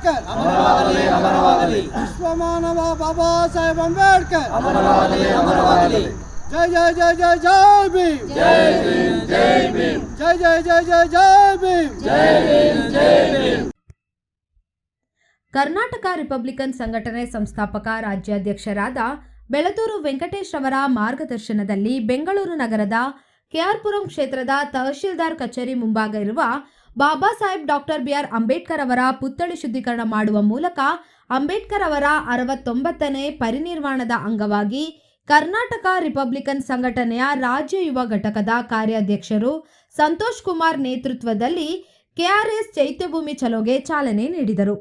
ಅಂಬೇಡ್ಕರ್. ಅಮರವಾಗಲಿ ಅಮರವಾಗಲಿ. ವಿಶ್ವಮಾನವ ಬಾಬಾ ಸಾಹೇಬ್ ಅಂಬೇಡ್ಕರ್. ಅಮರವಾಗಲಿ ಅಮರವಾಗಲಿ. ಜೈ ಜೈ ಜೈ ಜೈ ಜೈ ಭೀಮ್. ಜೈ ಭೀಮ್ ಜೈ ಭೀಮ್. ಜೈ ಜೈ ಜೈ ಜೈ ಜೈ ಭೀಮ್. ಜೈ ಭೀಮ್ ಜೈ ಭೀಮ್. ಕರ್ನಾಟಕ ರಿಪಬ್ಲಿಕನ್ ಸಂಘಟನೆ ಸಂಸ್ಥಾಪಕ ರಾಜ್ಯಾಧ್ಯಕ್ಷರಾದ ಬೆಳತೂರು ವೆಂಕಟೇಶ್ ಅವರ ಮಾರ್ಗದರ್ಶನದಲ್ಲಿ ಬೆಂಗಳೂರು ನಗರದ ಕೆಆರ್ಪುರಂ ಕ್ಷೇತ್ರದ ತಹಶೀಲ್ದಾರ್ ಕಚೇರಿ ಮುಂಭಾಗ ಇರುವ Baba Saheb doctor B R Ambedkar ಅವರ ಪುತ್ಥಳಿ ಶುದ್ಧೀಕರಣ ಮಾಡುವ ಮೂಲಕ ಅಂಬೇಡ್ಕರ್ ಅವರ ಅರವತ್ತೊಂಬತ್ತನೇ ಪರಿನಿರ್ವಾಣದ ಅಂಗವಾಗಿ ಕರ್ನಾಟಕ ರಿಪಬ್ಲಿಕನ್ ಸಂಘಟನೆಯ ರಾಜ್ಯ ಯುವ ಘಟಕದ ಕಾರ್ಯಾಧ್ಯಕ್ಷರು ಸಂತೋಷ್ ಕುಮಾರ್ ನೇತೃತ್ವದಲ್ಲಿ ಕೆಆರ್ಎಸ್ ಚೈತ್ಯಭೂಮಿ ಚಲೋಗೆ ಚಾಲನೆ ನೀಡಿದರು.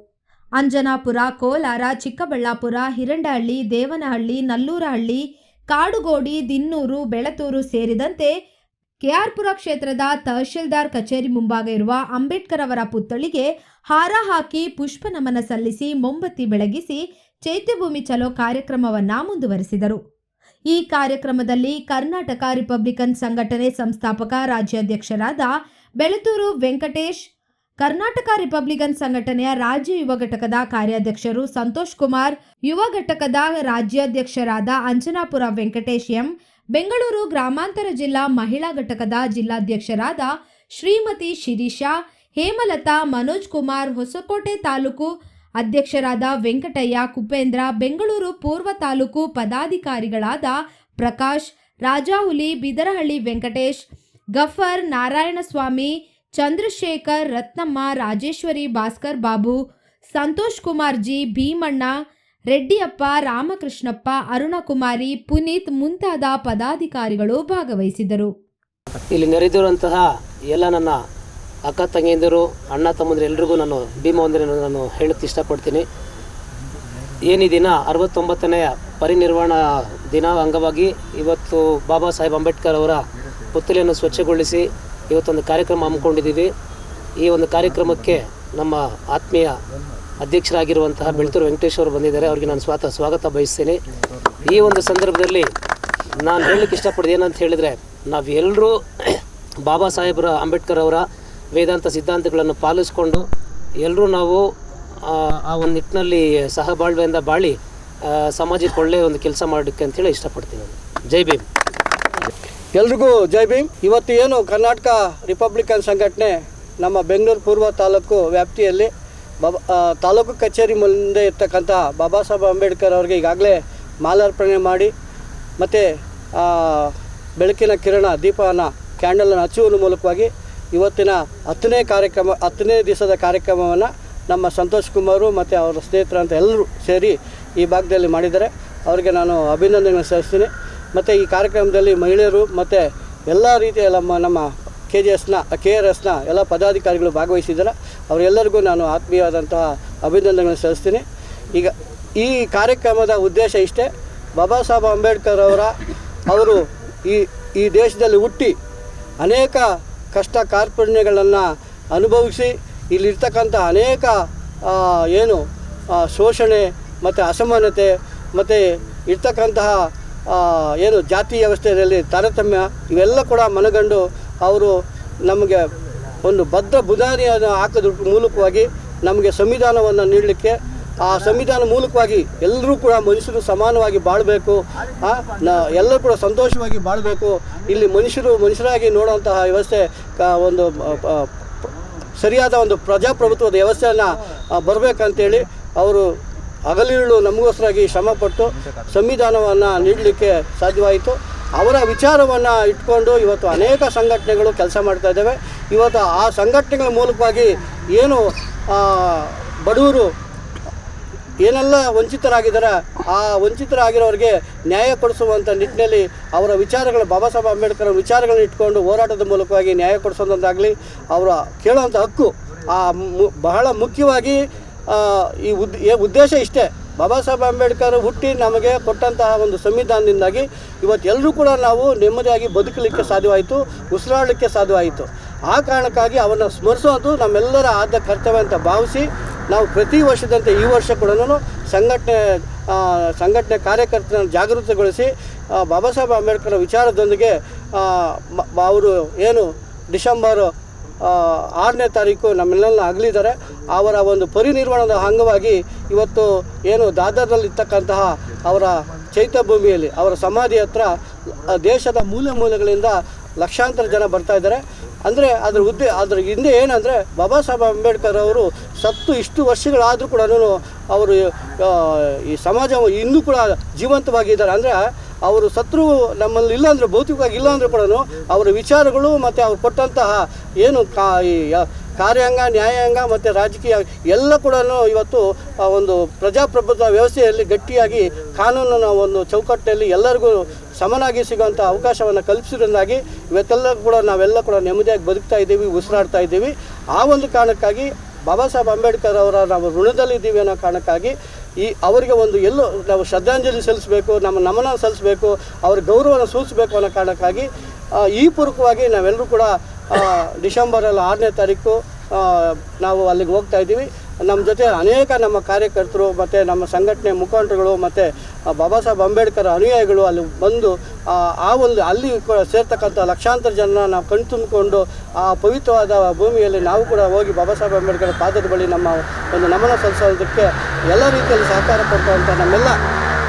ಅಂಜನಾಪುರ, ಕೋಲಾರ, ಚಿಕ್ಕಬಳ್ಳಾಪುರ ಹಿರಂಡಹಳ್ಳಿ ದೇವನಹಳ್ಳಿ, ನಲ್ಲೂರಹಳ್ಳಿ, ಕಾಡುಗೋಡಿ, ದಿನ್ನೂರು, ಬೆಳತೂರು ಸೇರಿದಂತೆ ಕೆಆರ್ಪುರ ಕ್ಷೇತ್ರದ ತಹಶೀಲ್ದಾರ್ ಕಚೇರಿ ಮುಂಭಾಗ ಇರುವ ಅಂಬೇಡ್ಕರ್ ಅವರ ಪುತ್ಥಳಿಗೆ ಹಾರ ಹಾಕಿ ಪುಷ್ಪ ನಮನ ಸಲ್ಲಿಸಿ ಮೊಂಬತ್ತಿ ಬೆಳಗಿಸಿ ಚೈತ್ಯಭೂಮಿ ಚಲೋ ಕಾರ್ಯಕ್ರಮವನ್ನು ಮುಂದುವರೆಸಿದರು. ಈ ಕಾರ್ಯಕ್ರಮದಲ್ಲಿ ಕರ್ನಾಟಕ ರಿಪಬ್ಲಿಕನ್ ಸಂಘಟನೆ ಸಂಸ್ಥಾಪಕ, ರಾಜ್ಯಾಧ್ಯಕ್ಷರಾದ ಬೆಳತೂರು ವೆಂಕಟೇಶ್, ಕರ್ನಾಟಕ ರಿಪಬ್ಲಿಕನ್ ಸಂಘಟನೆಯ ರಾಜ್ಯ ಯುವ ಘಟಕದ ಕಾರ್ಯಾಧ್ಯಕ್ಷರು ಸಂತೋಷ್ ಕುಮಾರ್, ಯುವ ಘಟಕದ ರಾಜ್ಯಾಧ್ಯಕ್ಷರಾದ ಅಂಜನಾಪುರ ವೆಂಕಟೇಶ್ ಎಂ ಬೆಂಗಳೂರು ಗ್ರಾಮಾಂತರ ಜಿಲ್ಲಾ ಮಹಿಳಾ ಘಟಕದ ಜಿಲ್ಲಾಧ್ಯಕ್ಷರಾದ ಶ್ರೀಮತಿ ಶಿರೀಷಾ, ಹೇಮಲತಾ, ಮನೋಜ್ ಕುಮಾರ್, ಹೊಸಕೋಟೆ ತಾಲೂಕು ಅಧ್ಯಕ್ಷರಾದ ವೆಂಕಟಯ್ಯ, ಕುಪೇಂದ್ರ, ಬೆಂಗಳೂರು ಪೂರ್ವ ತಾಲೂಕು ಪದಾಧಿಕಾರಿಗಳಾದ ಪ್ರಕಾಶ್, ರಾಜಾಹುಲಿ, ಬಿದರಹಳ್ಳಿ ವೆಂಕಟೇಶ್, ಗಫರ್, ನಾರಾಯಣಸ್ವಾಮಿ, ಚಂದ್ರಶೇಖರ್, ರತ್ನಮ್ಮ, ರಾಜೇಶ್ವರಿ, ಭಾಸ್ಕರ್ ಬಾಬು, ಸಂತೋಷ್ ಕುಮಾರ್ ಜಿ, ಭೀಮಣ್ಣ ರೆಡ್ಡಿಯಪ್ಪ, ರಾಮಕೃಷ್ಣಪ್ಪ, ಅರುಣಕುಮಾರಿ, ಪುನೀತ್ ಮುಂತಾದ ಪದಾಧಿಕಾರಿಗಳು ಭಾಗವಹಿಸಿದರು. ಇಲ್ಲಿ ನೆರೆದಿರುವಂತಹ ಎಲ್ಲ ನನ್ನ ಅಕ್ಕ ತಂಗಿಯಂದಿರು, ಅಣ್ಣ ತಮ್ಮಂದಿರು ಎಲ್ರಿಗೂ ನಾನು ಭೀಮ ನಾನು ಹೇಳಕ್ಕೆ ಇಷ್ಟಪಡ್ತೀನಿ. ಏನು ದಿನ ಅರವತ್ತೊಂಬತ್ತನೆಯ ಪರಿನಿರ್ವಾಣ ದಿನ ಅಂಗವಾಗಿ ಇವತ್ತು ಬಾಬಾ ಸಾಹೇಬ್ ಅಂಬೇಡ್ಕರ್ ಅವರ ಪುತ್ತಲೆಯನ್ನು ಸ್ವಚ್ಛಗೊಳಿಸಿ ಇವತ್ತೊಂದು ಕಾರ್ಯಕ್ರಮ ಹಮ್ಮಿಕೊಂಡಿದ್ದೀವಿ. ಈ ಒಂದು ಕಾರ್ಯಕ್ರಮಕ್ಕೆ ನಮ್ಮ ಆತ್ಮೀಯ ಅಧ್ಯಕ್ಷರಾಗಿರುವಂತಹ ಬೆಳ್ತೂರು ವೆಂಕಟೇಶ್ ಅವರು ಬಂದಿದ್ದಾರೆ. ಅವರಿಗೆ ನಾನು ಸ್ವಾತ ಸ್ವಾಗತ ಬಯಸ್ತೇನೆ. ಈ ಒಂದು ಸಂದರ್ಭದಲ್ಲಿ ನಾನು ಹೇಳಲಿಕ್ಕೆ ಇಷ್ಟಪಡೋದು ಏನಂತ ಹೇಳಿದರೆ ನಾವೆಲ್ಲರೂ ಬಾಬಾ ಸಾಹೇಬ್ರ ಅಂಬೇಡ್ಕರ್ ಅವರ ವೇದಾಂತ ಸಿದ್ಧಾಂತಗಳನ್ನು ಪಾಲಿಸ್ಕೊಂಡು ಎಲ್ಲರೂ ನಾವು ಆ, ಒಂದು ನಿಟ್ಟಿನಲ್ಲಿ ಸಹಬಾಳ್ವೆಯಿಂದ ಬಾಳಿ ಸಮಾಜಕ್ಕೆ ಒಳ್ಳೆಯ ಒಂದು ಕೆಲಸ ಮಾಡೋಕ್ಕೆ ಅಂತೇಳಿ ಇಷ್ಟಪಡ್ತೀನಿ. ಜೈ ಭೀಮ್. ಎಲ್ರಿಗೂ ಜೈ ಭೀಮ್. ಇವತ್ತು ಏನು ಕರ್ನಾಟಕ ರಿಪಬ್ಲಿಕನ್ ಸಂಘಟನೆ ನಮ್ಮ ಬೆಂಗಳೂರು ಪೂರ್ವ ತಾಲೂಕು ವ್ಯಾಪ್ತಿಯಲ್ಲಿ ಬಾಬಾ ತಾಲೂಕು ಕಚೇರಿ ಮುಂದೆ ಇರ್ತಕ್ಕಂಥ ಬಾಬಾ ಸಾಹೇಬ್ ಅಂಬೇಡ್ಕರ್ ಅವ್ರಿಗೆ ಈಗಾಗಲೇ ಮಾಲಾರ್ಪಣೆ ಮಾಡಿ ಮತ್ತು ಬೆಳಕಿನ ಕಿರಣ, ದೀಪವನ್ನು ಕ್ಯಾಂಡಲನ್ನು ಹಚ್ಚುವ ಮೂಲಕವಾಗಿ ಇವತ್ತಿನ ಹತ್ತನೇ ಕಾರ್ಯಕ್ರಮ, ಹತ್ತನೇ ದಿವಸದ ಕಾರ್ಯಕ್ರಮವನ್ನು ನಮ್ಮ ಸಂತೋಷ್ ಕುಮಾರು ಮತ್ತು ಅವರ ಸ್ನೇಹಿತರಂತ ಎಲ್ಲರೂ ಸೇರಿ ಈ ಭಾಗದಲ್ಲಿ ಮಾಡಿದ್ದಾರೆ. ಅವರಿಗೆ ನಾನು ಅಭಿನಂದನೆ ಸಲ್ಲಿಸ್ತೀನಿ. ಮತ್ತು ಈ ಕಾರ್ಯಕ್ರಮದಲ್ಲಿ ಮಹಿಳೆಯರು ಮತ್ತು ಎಲ್ಲ ರೀತಿಯ ನಮ್ಮ ನಮ್ಮ ಕೆ ಜಿ ಎಸ್ನ ಕೆ ಆರ್ ಎಸ್ನ ಎಲ್ಲ ಪದಾಧಿಕಾರಿಗಳು ಭಾಗವಹಿಸಿದ್ದಾರೆ. ಅವರೆಲ್ಲರಿಗೂ ನಾನು ಆತ್ಮೀಯವಾದಂತಹ ಅಭಿನಂದನೆಗಳನ್ನು ಸಲ್ಲಿಸ್ತೀನಿ. ಈಗ ಈ ಕಾರ್ಯಕ್ರಮದ ಉದ್ದೇಶ ಇಷ್ಟೇ, ಬಾಬಾ ಸಾಹೇಬ್ ಅಂಬೇಡ್ಕರ್ ಅವರ, ಅವರು ಈ ಈ ದೇಶದಲ್ಲಿ ಹುಟ್ಟಿ ಅನೇಕ ಕಷ್ಟ ಕಾರ್ಪಣ್ಯಗಳನ್ನು ಅನುಭವಿಸಿ ಇಲ್ಲಿರ್ತಕ್ಕಂಥ ಅನೇಕ ಏನು ಶೋಷಣೆ ಮತ್ತು ಅಸಮಾನತೆ ಮತ್ತು ಇರ್ತಕ್ಕಂತಹ ಏನು ಜಾತಿ ವ್ಯವಸ್ಥೆಯಲ್ಲಿ ತಾರತಮ್ಯ ಇವೆಲ್ಲ ಕೂಡ ಮನಗಂಡು ಅವರು ನಮಗೆ ಒಂದು ಬದ್ಧ ಬುಧಾನಿಯನ್ನು ಹಾಕೋದ್ರ ಮೂಲಕವಾಗಿ ನಮಗೆ ಸಂವಿಧಾನವನ್ನು ನೀಡಲಿಕ್ಕೆ, ಆ ಸಂವಿಧಾನ ಮೂಲಕವಾಗಿ ಎಲ್ಲರೂ ಕೂಡ ಮನುಷ್ಯರು ಸಮಾನವಾಗಿ ಬಾಳಬೇಕು ಎಲ್ಲರೂ ಕೂಡ ಸಂತೋಷವಾಗಿ ಬಾಳಬೇಕು. ಇಲ್ಲಿ ಮನುಷ್ಯರು, ಮನುಷ್ಯರಾಗಿ ನೋಡುವಂತಹ ವ್ಯವಸ್ಥೆ ಒಂದು ಸರಿಯಾದ ಒಂದು ಪ್ರಜಾಪ್ರಭುತ್ವದ ವ್ಯವಸ್ಥೆಯನ್ನು ಬರಬೇಕಂತೇಳಿ ಅವರು ಹಗಲಿರುಳು ನಮಗೋಸ್ಕರಾಗಿ ಶ್ರಮಪಟ್ಟು ಸಂವಿಧಾನವನ್ನು ನೀಡಲಿಕ್ಕೆ ಸಾಧ್ಯವಾಯಿತು. ಅವರ ವಿಚಾರವನ್ನು ಇಟ್ಕೊಂಡು ಇವತ್ತು ಅನೇಕ ಸಂಘಟನೆಗಳು ಕೆಲಸ ಮಾಡ್ತಾ ಇದ್ದಾವೆ. ಇವತ್ತು ಆ ಸಂಘಟನೆಗಳ ಮೂಲಕವಾಗಿ ಏನು ಬಡವರು ಏನೆಲ್ಲ ವಂಚಿತರಾಗಿದ್ದಾರೆ, ಆ ವಂಚಿತರಾಗಿರೋರಿಗೆ ನ್ಯಾಯ ಕೊಡಿಸುವಂಥ ನಿಟ್ಟಿನಲ್ಲಿ ಅವರ ವಿಚಾರಗಳು ಬಾಬಾ ಸಾಹೇಬ್ ಅಂಬೇಡ್ಕರ್ ವಿಚಾರಗಳನ್ನ ಇಟ್ಕೊಂಡು ಹೋರಾಟದ ಮೂಲಕವಾಗಿ ನ್ಯಾಯ ಕೊಡಿಸೋದಂತಾಗಲಿ ಅವರ ಕೇಳೋವಂಥ ಹಕ್ಕು ಆ ಬಹಳ ಮುಖ್ಯವಾಗಿ ಈ ಉದ್ದೇಶ ಇಷ್ಟೇ. ಬಾಬಾ ಸಾಹೇಬ್ ಅಂಬೇಡ್ಕರ್ ಹುಟ್ಟಿ ನಮಗೆ ಕೊಟ್ಟಂತಹ ಒಂದು ಸಂವಿಧಾನದಿಂದಾಗಿ ಇವತ್ತು ಎಲ್ಲರೂ ಕೂಡ ನಾವು ನೆಮ್ಮದಿಯಾಗಿ ಬದುಕಲಿಕ್ಕೆ ಸಾಧ್ಯವಾಯಿತು, ಉಸಿರಾಡಲಿಕ್ಕೆ ಸಾಧ್ಯವಾಯಿತು. ಆ ಕಾರಣಕ್ಕಾಗಿ ಅವನ್ನು ಸ್ಮರಿಸೋದು ನಮ್ಮೆಲ್ಲರ ಆದ ಕರ್ತವ್ಯ ಅಂತ ಭಾವಿಸಿ ನಾವು ಪ್ರತಿ ವರ್ಷದಂತೆ ಈ ವರ್ಷ ಕೂಡ ಸಂಘಟನೆ ಸಂಘಟನೆ ಕಾರ್ಯಕರ್ತರನ್ನು ಜಾಗೃತಗೊಳಿಸಿ ಬಾಬಾ ಸಾಹೇಬ್ ಅಂಬೇಡ್ಕರ್ ವಿಚಾರದೊಂದಿಗೆ ಅವರು ಏನು ಡಿಸೆಂಬರ್ ಆರನೇ ತಾರೀಕು ನಮ್ಮೆಲ್ಲ ಅಗಲಿದ್ದಾರೆ. ಅವರ ಒಂದು ಪರಿನಿರ್ವಾಣದ ಅಂಗವಾಗಿ ಇವತ್ತು ಏನು ದಾದರ್ನಲ್ಲಿರ್ತಕ್ಕಂತಹ ಅವರ ಚೈತ್ಯಭೂಮಿಯಲ್ಲಿ ಅವರ ಸಮಾಧಿ ಹತ್ರ ದೇಶದ ಮೂಲೆ ಮೂಲೆಗಳಿಂದ ಲಕ್ಷಾಂತರ ಜನ ಬರ್ತಾ ಇದ್ದಾರೆ. ಅಂದರೆ ಅದ್ರ ಉದ್ದೇ, ಅದ್ರ ಹಿಂದೆ ಏನಂದರೆ ಬಾಬಾ ಸಾಹೇಬ್ ಅಂಬೇಡ್ಕರ್ ಅವರು ಸತ್ತು ಇಷ್ಟು ವರ್ಷಗಳಾದರೂ ಕೂಡ ಅವರು ಈ ಸಮಾಜ ಇನ್ನೂ ಕೂಡ ಜೀವಂತವಾಗಿದ್ದಾರೆ. ಅಂದರೆ ಅವರು ಸತ್ರು ನಮ್ಮಲ್ಲಿ ಇಲ್ಲ ಅಂದರೆ ಭೌತಿಕವಾಗಿ ಇಲ್ಲ ಅಂದರೂ ಕೂಡ ಅವರ ವಿಚಾರಗಳು ಮತ್ತು ಅವ್ರು ಕೊಟ್ಟಂತಹ ಏನು ಕಾ ಈ ಕಾರ್ಯಾಂಗ, ನ್ಯಾಯಾಂಗ ಮತ್ತು ರಾಜಕೀಯ ಎಲ್ಲ ಕೂಡ ಇವತ್ತು ಒಂದು ಪ್ರಜಾಪ್ರಭುತ್ವ ವ್ಯವಸ್ಥೆಯಲ್ಲಿ ಗಟ್ಟಿಯಾಗಿ ಕಾನೂನಿನ ಒಂದು ಚೌಕಟ್ಟಿನಲ್ಲಿ ಎಲ್ಲರಿಗೂ ಸಮನಾಗಿ ಸಿಗುವಂಥ ಅವಕಾಶವನ್ನು ಕಲ್ಪಿಸಿದ್ರಿಂದಾಗಿ ಇವತ್ತೆಲ್ಲ ಕೂಡ ನಾವೆಲ್ಲ ಕೂಡ ನೆಮ್ಮದಿಯಾಗಿ ಬದುಕ್ತಾ ಇದ್ದೀವಿ, ಉಸಿರಾಡ್ತಾ ಇದ್ದೀವಿ. ಆ ಒಂದು ಕಾರಣಕ್ಕಾಗಿ ಬಾಬಾ ಸಾಹೇಬ್ ಅಂಬೇಡ್ಕರ್ ಅವರ ನಾವು ಋಣದಲ್ಲಿದ್ದೀವಿ ಅನ್ನೋ ಕಾರಣಕ್ಕಾಗಿ ಈ ಅವರಿಗೆ ಒಂದು ಎಲ್ಲೋ ನಾವು ಶ್ರದ್ಧಾಂಜಲಿ ಸಲ್ಲಿಸಬೇಕು, ನಮ್ಮ ನಮನ ಸಲ್ಲಿಸಬೇಕು, ಅವ್ರ ಗೌರವನ ಸೂಚಿಸಬೇಕು ಅನ್ನೋ ಕಾರಣಕ್ಕಾಗಿ ಈ ಪೂರ್ವಕವಾಗಿ ನಾವೆಲ್ಲರೂ ಕೂಡ ಡಿಸೆಂಬರಲ್ಲಿ ಆರನೇ ತಾರೀಕು ನಾವು ಅಲ್ಲಿಗೆ ಹೋಗ್ತಾ ಇದ್ದೀವಿ. ನಮ್ಮ ಜೊತೆ ಅನೇಕ ನಮ್ಮ ಕಾರ್ಯಕರ್ತರು ಮತ್ತು ನಮ್ಮ ಸಂಘಟನೆ ಮುಖಂಡರುಗಳು ಮತ್ತು ಬಾಬಾ ಸಾಹೇಬ್ ಅಂಬೇಡ್ಕರ್ ಅನುಯಾಯಿಗಳು ಅಲ್ಲಿ ಬಂದು ಆ, ಒಂದು ಅಲ್ಲಿ ಸೇರ್ತಕ್ಕಂಥ ಲಕ್ಷಾಂತರ ಜನ ನಾವು ಕಣ್ತುಂಬಿಕೊಂಡು ಆ ಪವಿತ್ರವಾದ ಭೂಮಿಯಲ್ಲಿ ನಾವು ಕೂಡ ಹೋಗಿ ಬಾಬಾ ಸಾಹೇಬ್ ಅಂಬೇಡ್ಕರ್ ಪಾದದ ಬಳಿ ನಮ್ಮ ಒಂದು ನಮನ ಸಲ್ಲಿಸೋದಕ್ಕೆ ಎಲ್ಲ ರೀತಿಯಲ್ಲಿ ಸಹಕಾರ ಕೊಡುವಂಥ ನಮ್ಮೆಲ್ಲ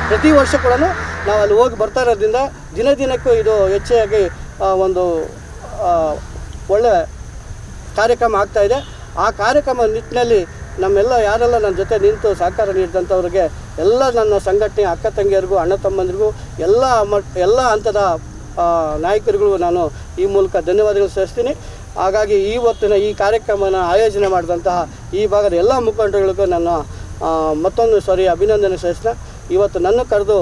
ಪ್ರತಿ ವರ್ಷ ಕೂಡ ನಾವು ಅಲ್ಲಿ ಹೋಗಿ ಬರ್ತಾ ಇರೋದ್ರಿಂದ ದಿನ ದಿನಕ್ಕೂ ಇದು ಹೆಚ್ಚಾಗಿ ಒಂದು ಒಳ್ಳೆ ಕಾರ್ಯಕ್ರಮ ಆಗ್ತಾ ಇದೆ. ಆ ಕಾರ್ಯಕ್ರಮ ನಿಟ್ಟಿನಲ್ಲಿ ನಮ್ಮೆಲ್ಲ ಯಾರೆಲ್ಲ ನನ್ನ ಜೊತೆ ನಿಂತು ಸಹಕಾರ ನೀಡಿದಂಥವ್ರಿಗೆ ಎಲ್ಲ ನನ್ನ ಸಂಘಟನೆ ಅಕ್ಕ ತಂಗಿಯರಿಗೂ, ಅಣ್ಣ ತಮ್ಮಂದಿರಿಗೂ, ಎಲ್ಲ ಮಟ್, ಎಲ್ಲ ಹಂತದ ನಾಯಕರುಗಳು ನಾಯಕರಿಗೂ ನಾನು ಈ ಮೂಲಕ ಧನ್ಯವಾದಗಳು ಸಲ್ಲಿಸ್ತೀನಿ. ಹಾಗಾಗಿ ಇವತ್ತಿನ ಈ ಕಾರ್ಯಕ್ರಮನ ಆಯೋಜನೆ ಮಾಡಿದಂತಹ ಈ ಭಾಗದ ಎಲ್ಲ ಮುಖಂಡಗಳಿಗೂ ನನ್ನ ಮತ್ತೊಂದು ಸಾರಿ ಅಭಿನಂದನೆ ಸಲ್ಲಿಸ್ತಾ, ಇವತ್ತು ನನ್ನ ಕರೆದು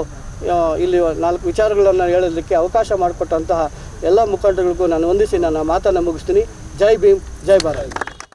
ಇಲ್ಲಿ ನಾಲ್ಕು ವಿಚಾರಗಳನ್ನು ಹೇಳಲಿಕ್ಕೆ ಅವಕಾಶ ಮಾಡಿಕೊಟ್ಟಂತಹ ಎಲ್ಲ ಮುಖಂಡಗಳಿಗೂ ನಾನು ವಂದಿಸಿ ನನ್ನ ಮಾತನ್ನು ಮುಗಿಸ್ತೀನಿ. ಜೈ ಭೀಮ್, ಜೈ ಭಾರತ್.